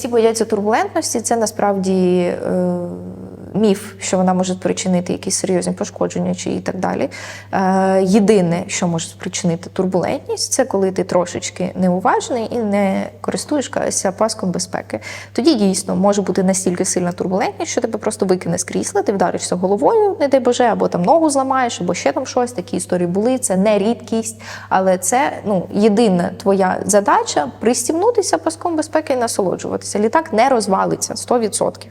Всі бояться турбулентності. Це насправді е, міф, що вона може спричинити якісь серйозні пошкодження чи і так далі. Е, єдине, що може спричинити турбулентність, це коли ти трошечки неуважний і не користуєшся паском безпеки. Тоді дійсно може бути настільки сильна турбулентність, що тебе просто викине з крісла, ти вдаришся головою, не дай Боже, або там ногу зламаєш, або ще там щось. Такі історії були. Це не рідкість, але це ну єдина твоя задача пристібнутися паском безпеки і насолоджуватися. Літак не розвалиться 100%.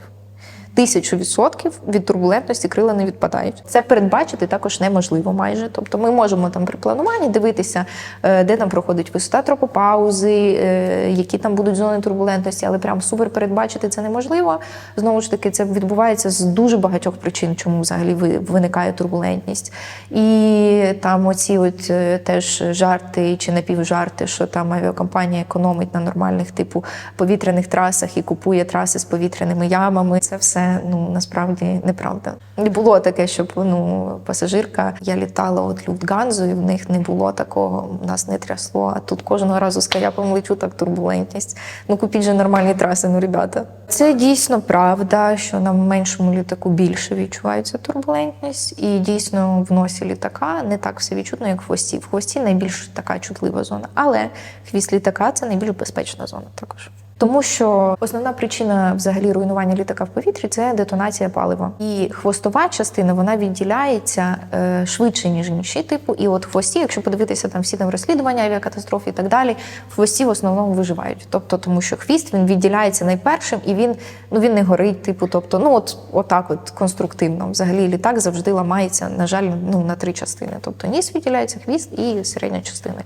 Тисячу відсотків від турбулентності крила не відпадають. Це передбачити також неможливо майже. Тобто ми можемо там при плануванні дивитися, е, де там проходить висота тропопаузи, е, які там будуть зони турбулентності, але прям супер передбачити це неможливо. Знову ж таки, це відбувається з дуже багатьох причин, чому взагалі ви- виникає турбулентність. І там оці от е, теж жарти чи напівжарти, що там авіакомпанія економить на нормальних типу повітряних трасах і купує траси з повітряними ямами. Це все ну насправді неправда. Не було таке, щоб ну пасажирка. Я літала от Люфтганзу, і в них не було такого. Нас не трясло. А тут кожного разу з каяпом лечу так турбулентність. Ну купіть же нормальні траси, ну ребята. Це дійсно правда, що на меншому літаку більше відчувається турбулентність, і дійсно в носі літака не так все відчутно, як в хвості. В хвості найбільш така чутлива зона, але хвіст літака це найбільш безпечна зона також. Тому що основна причина взагалі руйнування літака в повітрі це детонація палива. І хвостова частина вона відділяється е, швидше, ніж інші типу. І от хвості, якщо подивитися там всі там розслідування авіакатастроф і так далі, хвості в основному виживають. Тобто, тому що хвіст він відділяється найпершим і він ну він не горить, типу, тобто, ну от отак, от конструктивно. Взагалі літак завжди ламається, на жаль, ну на три частини. Тобто ніс відділяється, хвіст і середня частина.